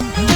Yeah.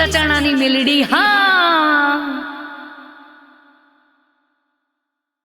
ਸਚਣਾ ਦੀ ਮਿਲੜੀ ਹਾਂ।